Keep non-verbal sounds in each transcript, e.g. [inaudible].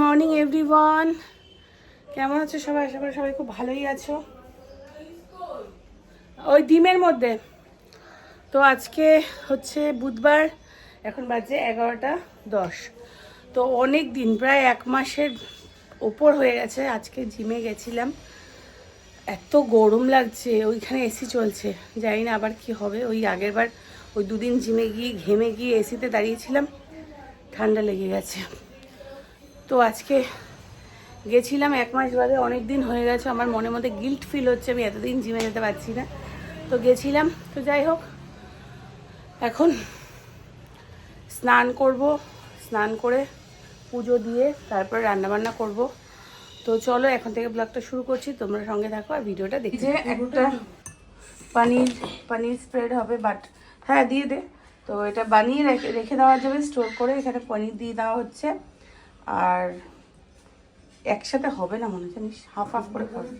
Morning, everyone. কেমন আছো সবাই? আশা করি সবাই খুব ভালোই আছো। ওই ডিমের মধ্যে। তো আজকে হচ্ছে বুধবার, এখন বাজে এগারোটা দশ। তো অনেক দিন, প্রায় এক মাসের ওপর হয়ে গেছে, আজকে জিমে গেছিলাম। এত গরম লাগছে, ওইখানে এসি চলছে। জানি না আবার কি হবে, ওই আগের বার ওই দুদিন জিমে গিয়ে, ঘেমে গিয়ে এসিতে দাঁড়িয়েছিলাম, ঠান্ডা লেগে গেছে। তো আজকে গেছিলাম এক মাস বাদে অনেক দিন হয়ে গেছে আমার মনের মধ্যে গিল্ট ফিল হচ্ছে আমি এতদিন জিমে যেতে পারছি না। তো গেছিলাম তো যাই হোক এখন স্নান করব স্নান করে পুজো দিয়ে তারপরে রান্নাবান্না করব। তো চলো এখন থেকে ব্লগটা শুরু করছি তোমরা সঙ্গে থাকো আর ভিডিওটা দেখি যে একটা পানির পানির স্প্রেড হবে বাট হ্যাঁ দিয়ে দে। তো এটা বানিয়ে রেখে রেখে দেওয়া যাবে স্টোর করে এখানে পনির দিয়ে দেওয়া হচ্ছে। আর একসাথে হবে না মনে জানিস? হাফ হাফ করে খাবে।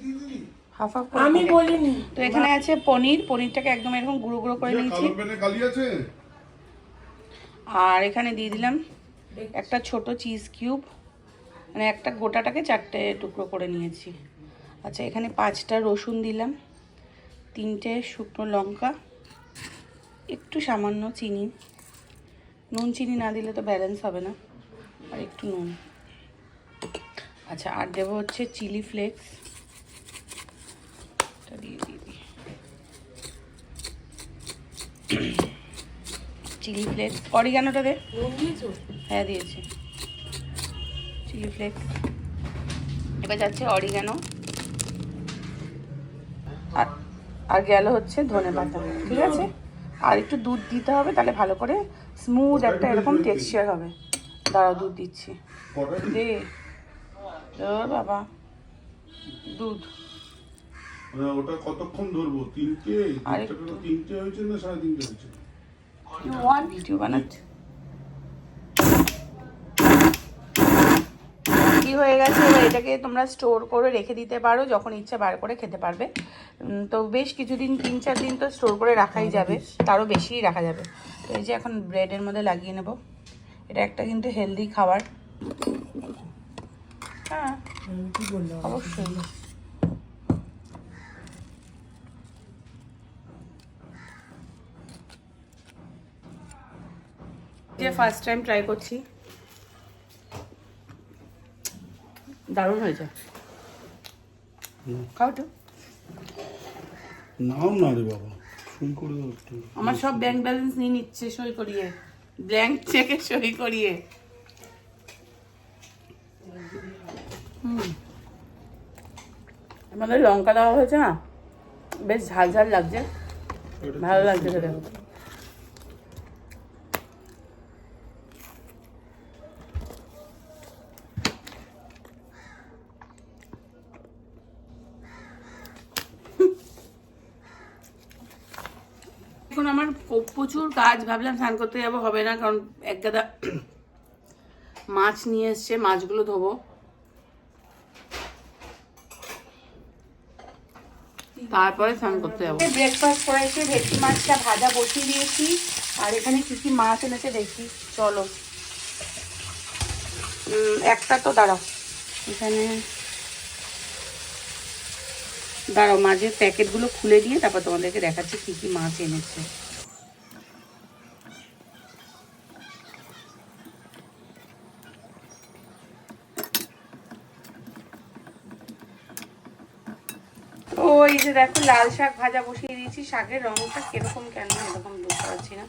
হাফ হাফ করে আমি বলিনি। তো এখানে আছে পনির পনিরটাকে একদম এরকম গুঁড়ো গুঁড়ো করে নিয়েছি। কালি আছে? আর এখানে দিয়ে দিলাম একটা ছোট চিজ কিউব। মানে একটা গোটাটাকে চারটে টুকরো করে নিয়েছি। আচ্ছা এখানে পাঁচটা রসুন দিলাম তিনটে শুকনো লঙ্কা একটু সামান্য চিনি। নুন চিনি না দিলে তো ব্যালেন্স হবে না। আর একটু নুন। আচ্ছা আর দেবো হচ্ছে চিলি ফ্লেক্স। দিয়ে দিই চিলি ফ্লেক্স। অরিগানোটা দে। হ্যাঁ দিয়েছি। Chilli flakes. এবার যাচ্ছে অরিগানো। আর আর গেল হচ্ছে ধনে পাতা। ঠিক আছে? আর একটু দুধ দিতে হবে তাহলে ভালো করে স্মুথ একটা এরকম টেক্সচার হবে। দাঁড়াও দুধ দিচ্ছি। কটা দে। ও বাবা দুধ। মানে ওটা কতক্ষণ ধরবো? তিনটে? তিনটে হয়েছে না সাড়ে তিনটে হয়েছে? ইউ ভিডিও বানাচ্ছে? কি হয়ে গেছে? এবার এটাকে তোমরা স্টোর করে রেখে দিতে পারো যখন ইচ্ছা বার করে খেতে পারবে। তো বেশ কিছুদিন তিন চার দিন তো স্টোর করে রাখাই যাবে। তারও বেশিই রাখা যাবে। তো এই যে এখন ব্রেডের মধ্যে লাগিয়ে নেব। এটা একটা কিন্তু হেলদি খাবার। হ্যাঁ অবশ্যই। যে ফার্স্ট টাইম ট্রাই করছি। দারুণ হয়েছে। খাও তো। নাও না রে বাবা করে আমার সব ব্যাংক ব্যালেন্স নিয়ে নিচ্ছে সই করিয়ে। ব্ল্যাঙ্ক চেকে সই করিয়ে। হুম। আমাদের লঙ্কা দেওয়া হয়েছে না? বেশ ঝাল ঝাল লাগছে। ভালো লাগছে এখন আমার প- প্রচুর কাজ ভাবলাম, স্নান করতে যাব, হবে না, কারণ এক গাদা মাছ নিয়ে এসছে, মাছগুলো ধোবো। তারপরে স্নান করতে যাব। ব্রেকফাস্ট করে এসে ভেটকি মাছটা ভাজা বসিয়ে দিয়েছি, আর এখানে কি কি মাছ এনেছে দেখি, চলো। একটা তো দাঁড়াও। এখানে দাঁড়াও মাছের প্যাকেটগুলো খুলে দিয়ে তারপর তোমাদেরকে দেখাচ্ছি কি কি মাছ এনেছে ওই যে দেখো লাল শাক ভাজা বসিয়ে দিয়েছি। শাকের রঙটা কীরকম কেন এরকম বুঝতে পারছি না।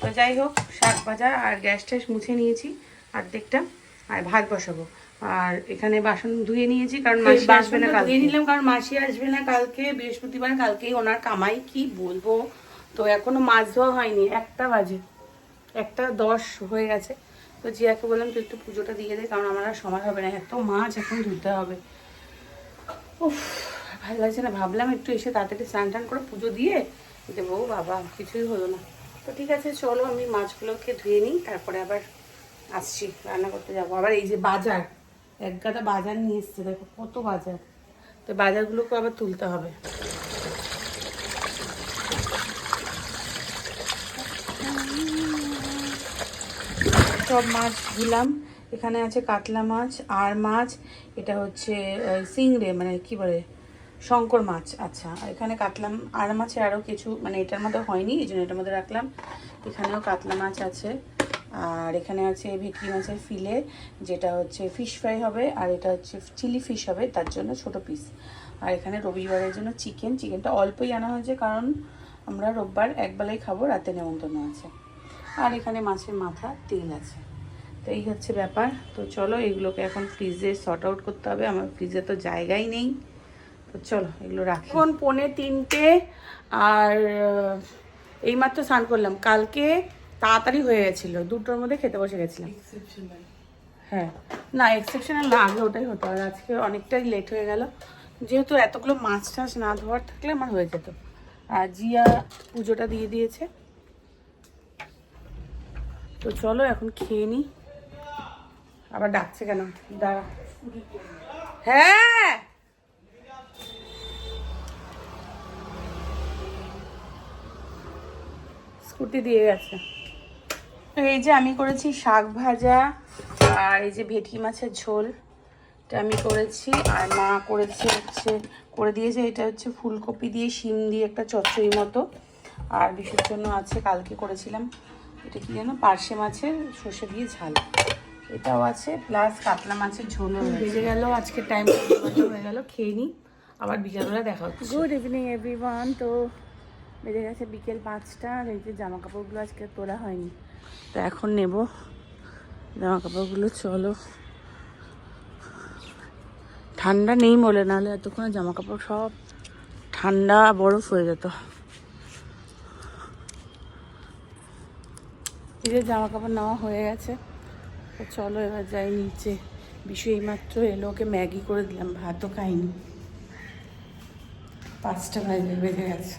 তো যাই হোক শাক ভাজা আর গ্যাস ট্যাস মুছে নিয়েছি অর্ধেকটা আর ভাত বসাবো। আর এখানে বাসন ধুয়ে নিয়েছি কারণ মাসি আসবে না কালকে। নিলাম কারণ মাসি আসবে না কালকে বৃহস্পতিবার কালকেই ওনার কামাই কি বলব। তো এখনও মাছ ধোয়া হয়নি একটা বাজে একটা দশ হয়ে গেছে। তো জিয়াকে বললাম তুই একটু পুজোটা দিয়ে দে কারণ আমার আর সময় হবে না এত মাছ এখন ধুতে হবে। উফ। ভালো লাগছে না। ভাবলাম একটু এসে তাড়াতাড়ি স্নান টান করে পুজো দিয়ে দেবো বাবা, কিছুই হলো না। তো ঠিক আছে, চলো আমি মাছগুলোকে ধুয়ে নিই, তারপরে আবার আসছি, রান্না করতে যাব। আবার এই যে বাজার, এক গাদা বাজার নিয়ে এসছে, দেখো কত বাজার। তো বাজারগুলোকে আবার তুলতে হবে। সব মাছ ধুলাম। এখানে আছে কাতলা মাছ আর মাছ, এটা হচ্ছে সিংড়ে মানে কি বলে? শঙ্কর মাছ আচ্ছা। এখানে কাতলা আর মাছে আরও কিছু মানে এটার মধ্যে হয়নি, এই জন্য এটার মধ্যে রাখলাম। এখানেও কাতলা মাছ আছে। আর এখানে আছে ভেটকি মাছের ফিলে, যেটা হচ্ছে ফিশ ফ্রাই হবে, আর এটা হচ্ছে চিলি ফিশ হবে, তার জন্য ছোট পিস আর এখানে রবিবারের জন্য চিকেন চিকেনটা অল্পই আনা হয়েছে, কারণ আমরা রোববার একবেলাই খাব, রাতে নেমন্তন্ন আছে। আর এখানে মাছের মাথা তেল আছে। তো এই হচ্ছে ব্যাপার। তো চলো, এগুলোকে এখন ফ্রিজে শর্ট আউট করতে হবে। আমার ফ্রিজে তো জায়গাই নেই। চলো এগুলো রাখি। এখন পৌনে তিনটে আর এইমাত্র স্নান করলাম। কালকে তাড়াতাড়ি হয়ে গেছিল দুটোর মধ্যে খেতে বসে গেছিলাম। হ্যাঁ। না এক্সেপশনাল না আগে ওটাই হতো আর আজকে অনেকটাই লেট হয়ে গেল। যেহেতু এতগুলো মাছ টাছ না ধোয়ার থাকলে আমার হয়ে যেত। আর জিয়া পুজোটা দিয়ে দিয়েছে। তো চলো এখন খেয়ে নিই আবার ডাকছে কেন? দাঁড়া। হ্যাঁ! স্কুটি দিয়ে গেছে। এই যে আমি করেছি শাক ভাজা আর এই যে ভেটকি মাছের ঝোল এটা আমি করেছি। আর মা করেছে হচ্ছে করে দিয়েছে এটা হচ্ছে ফুলকপি দিয়ে শিম দিয়ে একটা চচ্চড়ি মতো। আর বিশুর জন্য আছে কালকে করেছিলাম এটা কি যেন পার্শে মাছের সর্ষে দিয়ে ঝাল। এটাও আছে প্লাস কাতলা মাছের ঝোলও বেজে গেল আজকে টাইম হয়ে গেল খেয়ে নিই আবার বিকেলবেলা দেখা হচ্ছে। গুড ইভিনিং এভরিওয়ান তো বেজে গেছে বিকেল পাঁচটা আর এই যে জামা কাপড়গুলো আজকে তোলা হয়নি। তো এখন নেব। জামা কাপড়গুলো চলো। ঠান্ডা নেই বলে নাহলে এতক্ষণ জামা কাপড় সব ঠান্ডা বরফ হয়ে যেত। এই যে জামা কাপড় নেওয়া হয়ে গেছে। তো চলো এবার যাই নিচে। বিশু এইমাত্র এলো ওকে ম্যাগি করে দিলাম ভাতও খাইনি। পাঁচটা বাজে বেজে গেছে।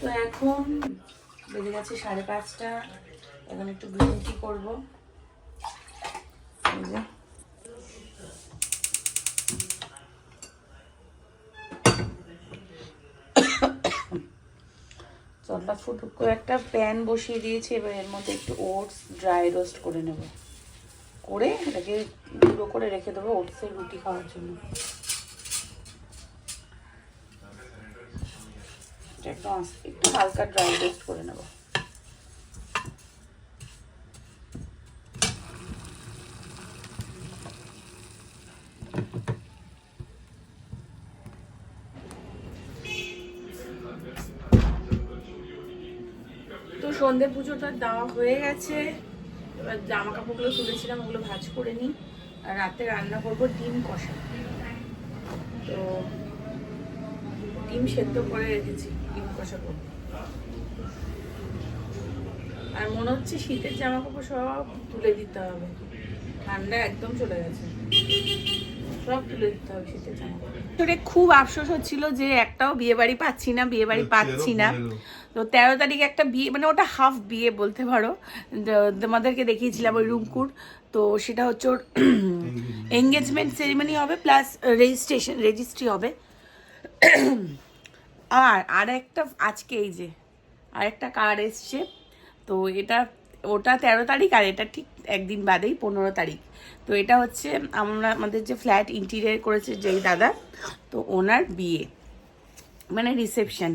তো এখন বেজে গেছে সাড়ে পাঁচটা। এখন একটু গ্রিন টি করব। জলটা ফুটুক একটা প্যান বসিয়ে দিয়েছি, এবার এর মধ্যে একটু ওটস ড্রাই রোস্ট করে নেব। করে এটাকে গুঁড়ো করে রেখে দেবো ওটসের রুটি খাওয়ার জন্য। এটা একটু হালকা ড্রাই করে নেব। তো সন্ধে পুজোটা দেওয়া হয়ে গেছে। এবার জামা কাপড়গুলো তুলেছিলাম, ওগুলো ভাজ করে নিই। আর রাতে রান্না করব ডিম কষা। তো ডিম সেদ্ধ করে রেখেছি ডিম কষা করব। আর মনে হচ্ছে শীতের জামা কাপড় সব তুলে দিতে হবে। ঠান্ডা একদম চলে গেছে। সব তুলে দিতে হবে শীতের জামা কাপড় খুব আফসোস হচ্ছিল যে একটাও বিয়ে বাড়ি পাচ্ছি না বিয়ে বাড়ি পাচ্ছি না। তো তেরো তারিখে একটা বিয়ে মানে ওটা হাফ বিয়ে বলতে পারো। তোমাদেরকে দেখিয়েছিলাম ওই রুমকুর। তো সেটা হচ্ছে ওর এঙ্গেজমেন্ট সেরিমনি হবে প্লাস রেজিস্ট্রেশন রেজিস্ট্রি হবে। [clears throat] আর আর একটা আজকে এই যে, আরেকটা কার্ড এসছে। তো এটা, ওটা তেরো তারিখ আর এটা ঠিক একদিন বাদেই পনেরো তারিখ। তো এটা হচ্ছে আমরা, আমাদের যে ফ্ল্যাট ইন্টিরিয়ার করেছে যেই দাদা, তো ওনার বিয়ে। মানে রিসেপশন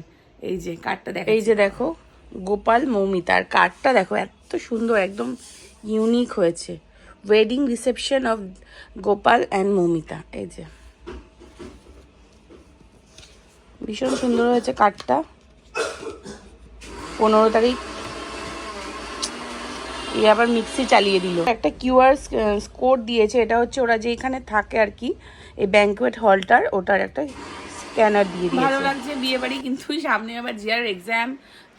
এই যে কার্ডটা দেখো এই যে দেখো, গোপাল মৌমিতা আর কার্ডটা দেখো, এত সুন্দর, একদম ইউনিক হয়েছে। Wedding reception of Gopal and Moumita, এই যে। ভীষণ সুন্দর হয়েছে কাঠটা। পনেরো তারিখ। এই আবার মিক্সি চালিয়ে দিল। একটা কিউআর কোড দিয়েছে, এটা হচ্ছে ওরা যে এখানে থাকে আর কি, এই ব্যাঙ্কুয়েট হলটার ওটার একটা স্ক্যানার দিয়ে দিয়েছে। ভালো লাগছে বিয়ে বাড়ি কিন্তু সামনে আবার জিয়ার এক্সাম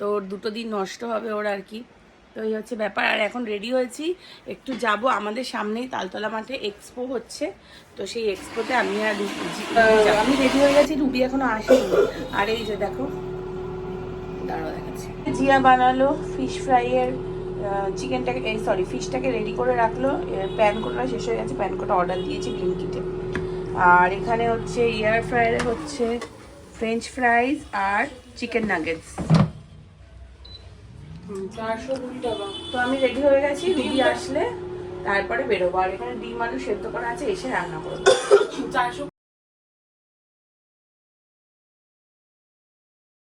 তো দুটো দিন নষ্ট হবে ওর আর কি। তো এই হচ্ছে ব্যাপার। আর এখন রেডি হয়েছি। একটু যাব আমাদের সামনেই তালতলা মাঠে এক্সপো হচ্ছে। তো সেই এক্সপোতে আমি আর। আমি রেডি হয়ে গেছি রুবি এখনও আসেনি। আর এই যে দেখো দাঁড়াও দেখাচ্ছি। জিয়া বানালো ফিশ ফ্রাইয়ের চিকেনটাকে এই সরি ফিশটাকে রেডি করে রাখল। প্যান কোটা শেষ হয়ে গেছে প্যান কোটা অর্ডার দিয়েছি ব্লিঙ্কিটে আর এখানে হচ্ছে এয়ার ফ্রায়ারে হচ্ছে ফ্রেঞ্চ ফ্রাইজ আর চিকেন নাগেটস চারশো কুড়ি টাকা। তো আমি রেডি হয়ে গেছি দিদি আসলে তারপরে বেরোবো। আর এখানে ডিম আলু সেদ্ধ করা আছে এসে রান্না করব। চারশো